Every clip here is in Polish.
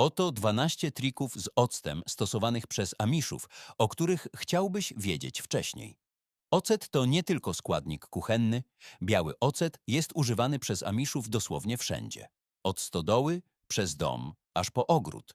Oto 12 trików z octem stosowanych przez Amiszów, o których chciałbyś wiedzieć wcześniej. Ocet to nie tylko składnik kuchenny. Biały ocet jest używany przez Amiszów dosłownie wszędzie. Od stodoły, przez dom, aż po ogród.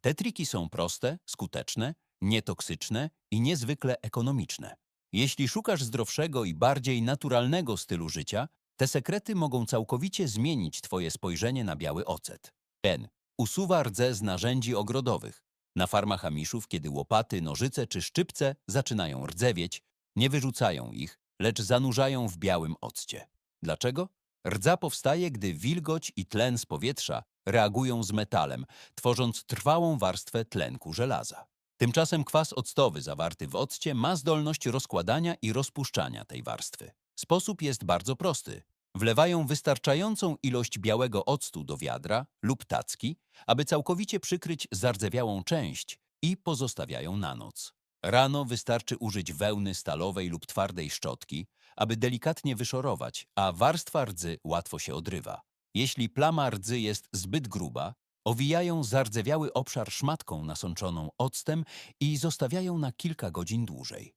Te triki są proste, skuteczne, nietoksyczne i niezwykle ekonomiczne. Jeśli szukasz zdrowszego i bardziej naturalnego stylu życia, te sekrety mogą całkowicie zmienić Twoje spojrzenie na biały ocet. N. Usuwa rdze z narzędzi ogrodowych. Na farmach Amiszów, kiedy łopaty, nożyce czy szczypce zaczynają rdzewieć, nie wyrzucają ich, lecz zanurzają w białym occie. Dlaczego? Rdza powstaje, gdy wilgoć i tlen z powietrza reagują z metalem, tworząc trwałą warstwę tlenku żelaza. Tymczasem kwas octowy zawarty w occie ma zdolność rozkładania i rozpuszczania tej warstwy. Sposób jest bardzo prosty. Wlewają wystarczającą ilość białego octu do wiadra lub tacki, aby całkowicie przykryć zardzewiałą część i pozostawiają na noc. Rano wystarczy użyć wełny stalowej lub twardej szczotki, aby delikatnie wyszorować, a warstwa rdzy łatwo się odrywa. Jeśli plama rdzy jest zbyt gruba, owijają zardzewiały obszar szmatką nasączoną octem i zostawiają na kilka godzin dłużej.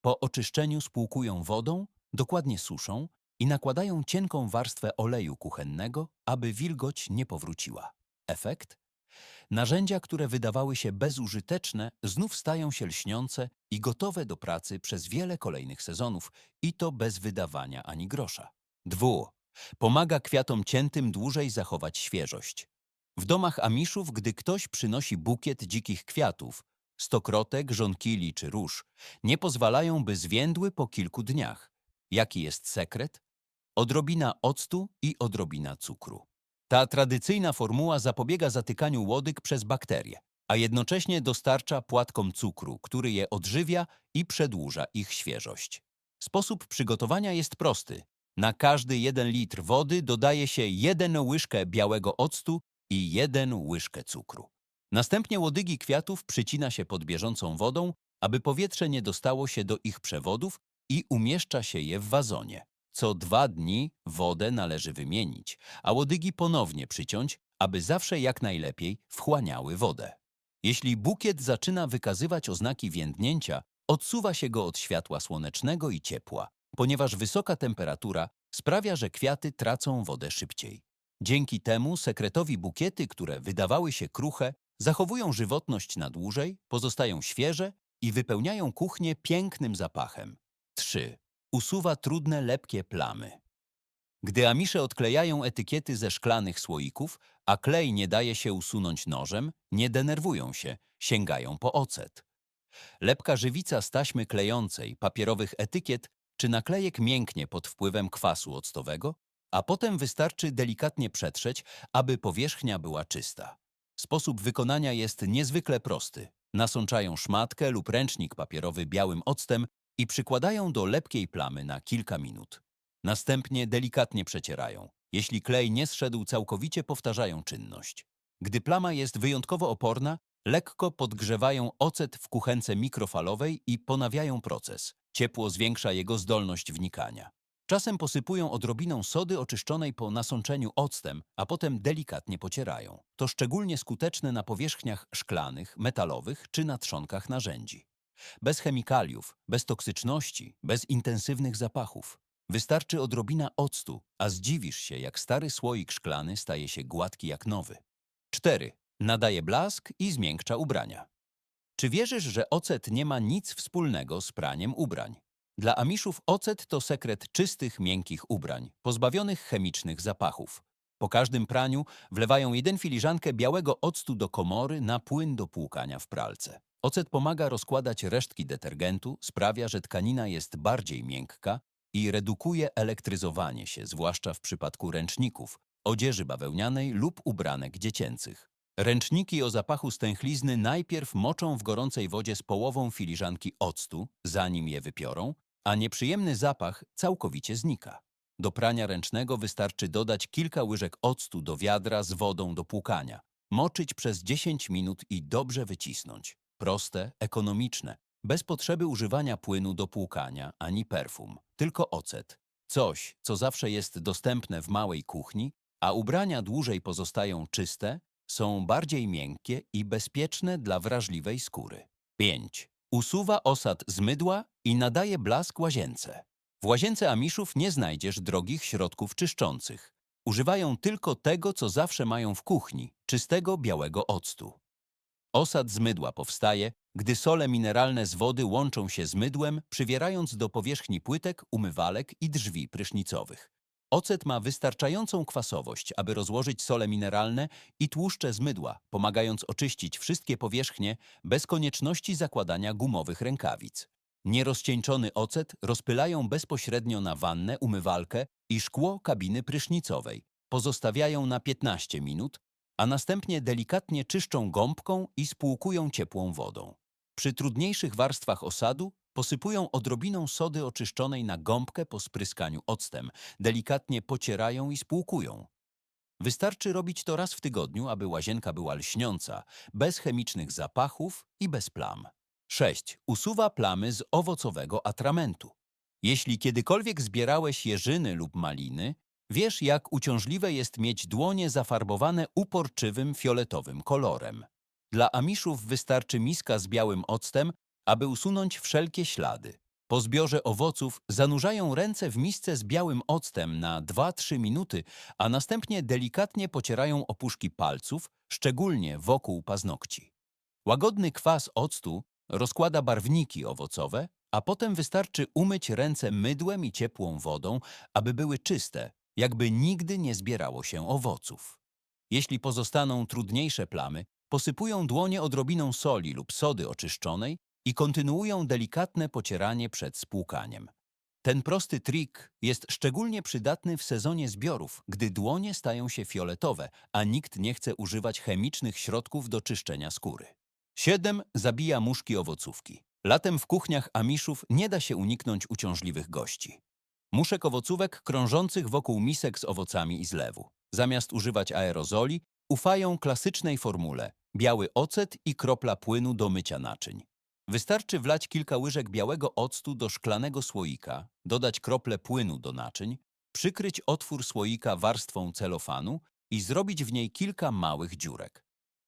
Po oczyszczeniu spłukują wodą, dokładnie suszą i nakładają cienką warstwę oleju kuchennego, aby wilgoć nie powróciła. Efekt? Narzędzia, które wydawały się bezużyteczne, znów stają się lśniące i gotowe do pracy przez wiele kolejnych sezonów i to bez wydawania ani grosza. Dwu. Pomaga kwiatom ciętym dłużej zachować świeżość. W domach Amiszów, gdy ktoś przynosi bukiet dzikich kwiatów, stokrotek, żonkili czy róż, nie pozwalają, by zwiędły po kilku dniach. Jaki jest sekret? Odrobina octu i odrobina cukru. Ta tradycyjna formuła zapobiega zatykaniu łodyg przez bakterie, a jednocześnie dostarcza płatkom cukru, który je odżywia i przedłuża ich świeżość. Sposób przygotowania jest prosty. Na każdy jeden litr wody dodaje się jeden łyżkę białego octu i jeden łyżkę cukru. Następnie łodygi kwiatów przycina się pod bieżącą wodą, aby powietrze nie dostało się do ich przewodów i umieszcza się je w wazonie. Co dwa dni wodę należy wymienić, a łodygi ponownie przyciąć, aby zawsze jak najlepiej wchłaniały wodę. Jeśli bukiet zaczyna wykazywać oznaki więdnięcia, odsuwa się go od światła słonecznego i ciepła, ponieważ wysoka temperatura sprawia, że kwiaty tracą wodę szybciej. Dzięki temu sekretowi bukiety, które wydawały się kruche, zachowują żywotność na dłużej, pozostają świeże i wypełniają kuchnię pięknym zapachem. 3. Usuwa trudne, lepkie plamy. Gdy amisze odklejają etykiety ze szklanych słoików, a klej nie daje się usunąć nożem, nie denerwują się, sięgają po ocet. Lepka żywica z taśmy klejącej, papierowych etykiet czy naklejek mięknie pod wpływem kwasu octowego, a potem wystarczy delikatnie przetrzeć, aby powierzchnia była czysta. Sposób wykonania jest niezwykle prosty. Nasączają szmatkę lub ręcznik papierowy białym octem i przykładają do lepkiej plamy na kilka minut. Następnie delikatnie przecierają. Jeśli klej nie zszedł całkowicie, powtarzają czynność. Gdy plama jest wyjątkowo oporna, lekko podgrzewają ocet w kuchence mikrofalowej i ponawiają proces. Ciepło zwiększa jego zdolność wnikania. Czasem posypują odrobiną sody oczyszczonej po nasączeniu octem, a potem delikatnie pocierają. To szczególnie skuteczne na powierzchniach szklanych, metalowych czy na trzonkach narzędzi. Bez chemikaliów, bez toksyczności, bez intensywnych zapachów. Wystarczy odrobina octu, a zdziwisz się, jak stary słoik szklany staje się gładki jak nowy. 4. Nadaje blask i zmiękcza ubrania. Czy wierzysz, że ocet nie ma nic wspólnego z praniem ubrań? Dla Amiszów ocet to sekret czystych, miękkich ubrań, pozbawionych chemicznych zapachów. Po każdym praniu wlewają jeden filiżankę białego octu do komory na płyn do płukania w pralce. Ocet pomaga rozkładać resztki detergentu, sprawia, że tkanina jest bardziej miękka i redukuje elektryzowanie się, zwłaszcza w przypadku ręczników, odzieży bawełnianej lub ubranek dziecięcych. Ręczniki o zapachu stęchlizny najpierw moczą w gorącej wodzie z połową filiżanki octu, zanim je wypiorą, a nieprzyjemny zapach całkowicie znika. Do prania ręcznego wystarczy dodać kilka łyżek octu do wiadra z wodą do płukania, moczyć przez 10 minut i dobrze wycisnąć. Proste, ekonomiczne, bez potrzeby używania płynu do płukania ani perfum, tylko ocet. Coś, co zawsze jest dostępne w małej kuchni, a ubrania dłużej pozostają czyste, Są bardziej miękkie i bezpieczne dla wrażliwej skóry. 5. Usuwa osad z mydła i nadaje blask łazience. W łazience Amiszów nie znajdziesz drogich środków czyszczących. Używają tylko tego, co zawsze mają w kuchni czystego białego octu. Osad z mydła powstaje, gdy sole mineralne z wody łączą się z mydłem, przywierając do powierzchni płytek, umywalek i drzwi prysznicowych. Ocet ma wystarczającą kwasowość, aby rozłożyć sole mineralne i tłuszcze z mydła, pomagając oczyścić wszystkie powierzchnie bez konieczności zakładania gumowych rękawic. Nierozcieńczony ocet rozpylają bezpośrednio na wannę, umywalkę i szkło kabiny prysznicowej. Pozostawiają na 15 minut, a następnie delikatnie czyszczą gąbką i spłukują ciepłą wodą. Przy trudniejszych warstwach osadu posypują odrobiną sody oczyszczonej na gąbkę po spryskaniu octem, delikatnie pocierają i spłukują. Wystarczy robić to raz w tygodniu, aby łazienka była lśniąca, bez chemicznych zapachów i bez plam. 6. Usuwa plamy z owocowego atramentu. Jeśli kiedykolwiek zbierałeś jeżyny lub maliny, wiesz jak uciążliwe jest mieć dłonie zafarbowane uporczywym fioletowym kolorem. Dla amiszów wystarczy miska z białym octem, aby usunąć wszelkie ślady. Po zbiorze owoców zanurzają ręce w misce z białym octem na 2-3 minuty, a następnie delikatnie pocierają opuszki palców, szczególnie wokół paznokci. Łagodny kwas octu rozkłada barwniki owocowe, a potem wystarczy umyć ręce mydłem i ciepłą wodą, aby były czyste, jakby nigdy nie zbierało się owoców. Jeśli pozostaną trudniejsze plamy, posypują dłonie odrobiną soli lub sody oczyszczonej i kontynuują delikatne pocieranie przed spłukaniem. Ten prosty trik jest szczególnie przydatny w sezonie zbiorów, gdy dłonie stają się fioletowe, a nikt nie chce używać chemicznych środków do czyszczenia skóry. 7. Zabija muszki owocówki. Latem w kuchniach Amiszów nie da się uniknąć uciążliwych gości. Muszek owocówek krążących wokół misek z owocami i zlewu. Zamiast używać aerozoli, ufają klasycznej formule biały ocet i kropla płynu do mycia naczyń. Wystarczy wlać kilka łyżek białego octu do szklanego słoika, dodać krople płynu do naczyń, przykryć otwór słoika warstwą celofanu i zrobić w niej kilka małych dziurek.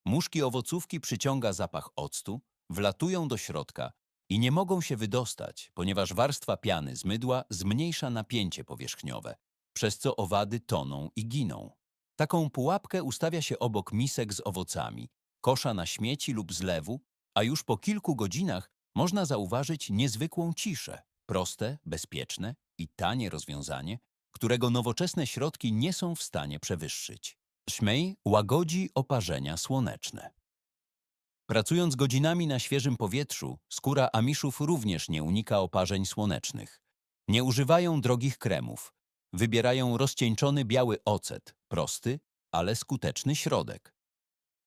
Muszki owocówki przyciąga zapach octu, wlatują do środka i nie mogą się wydostać, ponieważ warstwa piany z mydła zmniejsza napięcie powierzchniowe, przez co owady toną i giną. Taką pułapkę ustawia się obok misek z owocami, kosza na śmieci lub zlewu, a już po kilku godzinach można zauważyć niezwykłą ciszę, proste, bezpieczne i tanie rozwiązanie, którego nowoczesne środki nie są w stanie przewyższyć. Szmej łagodzi oparzenia słoneczne. Pracując godzinami na świeżym powietrzu, skóra amiszów również nie unika oparzeń słonecznych. Nie używają drogich kremów. Wybierają rozcieńczony biały ocet, prosty, ale skuteczny środek.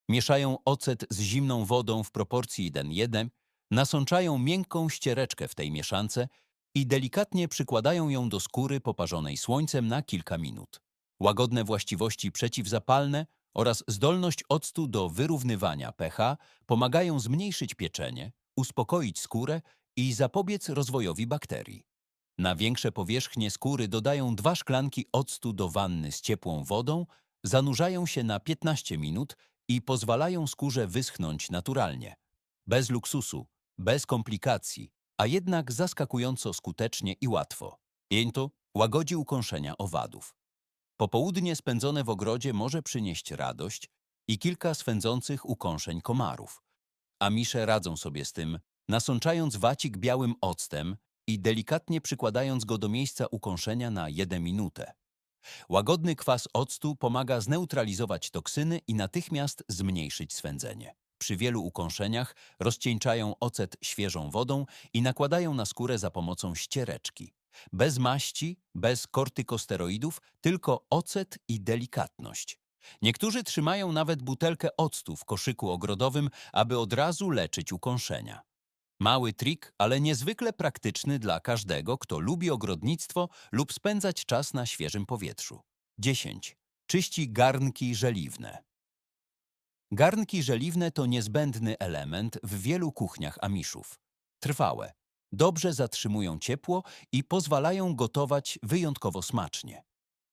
Mieszają ocet z zimną wodą w proporcji 1:1, nasączają miękką ściereczkę w tej mieszance i delikatnie przykładają ją do skóry poparzonej słońcem na kilka minut. Łagodne właściwości przeciwzapalne oraz zdolność octu do wyrównywania pH pomagają zmniejszyć pieczenie, uspokoić skórę i zapobiec rozwojowi bakterii. Na większe powierzchnie skóry dodają dwa szklanki octu do wanny z ciepłą wodą, zanurzają się na 15 minut i pozwalają skórze wyschnąć naturalnie. Bez luksusu, bez komplikacji, a jednak zaskakująco skutecznie i łatwo. Jęto łagodzi ukąszenia owadów. Popołudnie spędzone w ogrodzie może przynieść radość i kilka swędzących ukąszeń komarów. Amisze radzą sobie z tym, nasączając wacik białym octem i delikatnie przykładając go do miejsca ukąszenia na 1 minutę. Łagodny kwas octu pomaga zneutralizować toksyny i natychmiast zmniejszyć swędzenie. Przy wielu ukąszeniach rozcieńczają ocet świeżą wodą i nakładają na skórę za pomocą ściereczki. Bez maści, bez kortykosteroidów, tylko ocet i delikatność. Niektórzy trzymają nawet butelkę octu w koszyku ogrodowym, aby od razu leczyć ukąszenia. Mały trik, ale niezwykle praktyczny dla każdego, kto lubi ogrodnictwo lub spędzać czas na świeżym powietrzu. 10. Czyści garnki żeliwne. Garnki żeliwne to niezbędny element w wielu kuchniach amiszów. Trwałe, dobrze zatrzymują ciepło i pozwalają gotować wyjątkowo smacznie.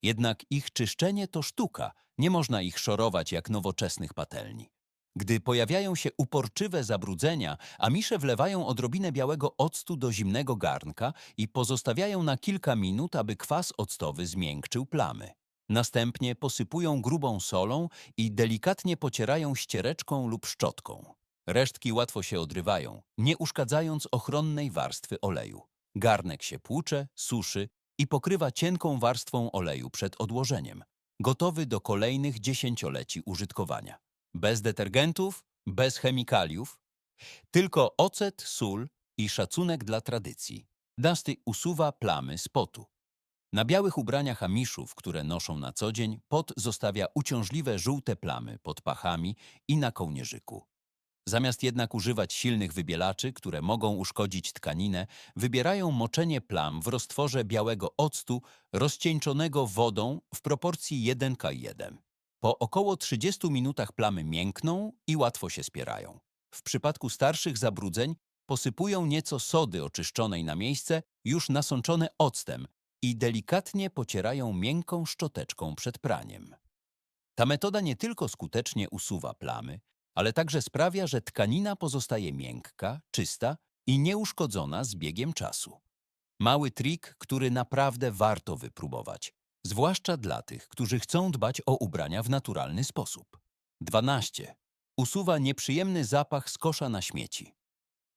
Jednak ich czyszczenie to sztuka, nie można ich szorować jak nowoczesnych patelni. Gdy pojawiają się uporczywe zabrudzenia, amisze wlewają odrobinę białego octu do zimnego garnka i pozostawiają na kilka minut, aby kwas octowy zmiękczył plamy. Następnie posypują grubą solą i delikatnie pocierają ściereczką lub szczotką. Resztki łatwo się odrywają, nie uszkadzając ochronnej warstwy oleju. Garnek się płucze, suszy i pokrywa cienką warstwą oleju przed odłożeniem, gotowy do kolejnych dziesięcioleci użytkowania. Bez detergentów, bez chemikaliów, tylko ocet, sól i szacunek dla tradycji. Dusty usuwa plamy z potu. Na białych ubraniach amiszów, które noszą na co dzień, pot zostawia uciążliwe żółte plamy pod pachami i na kołnierzyku. Zamiast jednak używać silnych wybielaczy, które mogą uszkodzić tkaninę, wybierają moczenie plam w roztworze białego octu rozcieńczonego wodą w proporcji 1 k 1. Po około 30 minutach plamy miękną i łatwo się spierają. W przypadku starszych zabrudzeń posypują nieco sody oczyszczonej na miejsce, już nasączone octem i delikatnie pocierają miękką szczoteczką przed praniem. Ta metoda nie tylko skutecznie usuwa plamy, ale także sprawia, że tkanina pozostaje miękka, czysta i nieuszkodzona z biegiem czasu. Mały trik, który naprawdę warto wypróbować, zwłaszcza dla tych, którzy chcą dbać o ubrania w naturalny sposób. 12. Usuwa nieprzyjemny zapach z kosza na śmieci.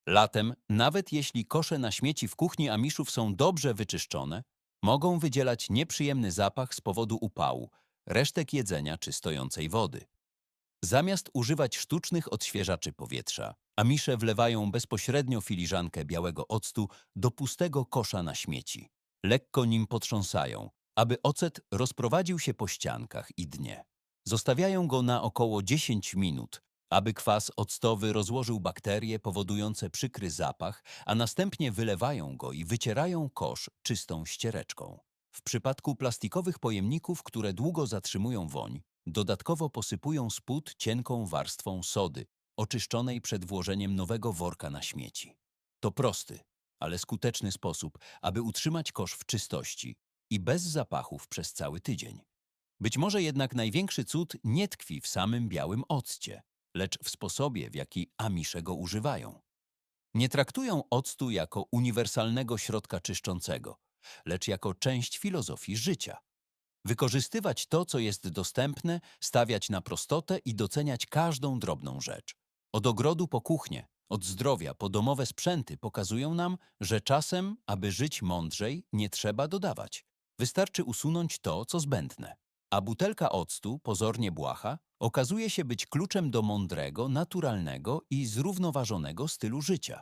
Latem, nawet jeśli kosze na śmieci w kuchni amiszów są dobrze wyczyszczone, mogą wydzielać nieprzyjemny zapach z powodu upału, resztek jedzenia czy stojącej wody. Zamiast używać sztucznych odświeżaczy powietrza, amisze wlewają bezpośrednio filiżankę białego octu do pustego kosza na śmieci. Lekko nim potrząsają, aby ocet rozprowadził się po ściankach i dnie. Zostawiają go na około 10 minut, aby kwas octowy rozłożył bakterie powodujące przykry zapach, a następnie wylewają go i wycierają kosz czystą ściereczką. W przypadku plastikowych pojemników, które długo zatrzymują woń, dodatkowo posypują spód cienką warstwą sody, oczyszczonej przed włożeniem nowego worka na śmieci. To prosty, ale skuteczny sposób, aby utrzymać kosz w czystości i bez zapachów przez cały tydzień. Być może jednak największy cud nie tkwi w samym białym occie, lecz w sposobie, w jaki amisze go używają. Nie traktują octu jako uniwersalnego środka czyszczącego, lecz jako część filozofii życia. Wykorzystywać to, co jest dostępne, stawiać na prostotę i doceniać każdą drobną rzecz. Od ogrodu po kuchnię, od zdrowia po domowe sprzęty pokazują nam, że czasem, aby żyć mądrzej, nie trzeba dodawać. Wystarczy usunąć to, co zbędne. A butelka octu, pozornie błaha, okazuje się być kluczem do mądrego, naturalnego i zrównoważonego stylu życia.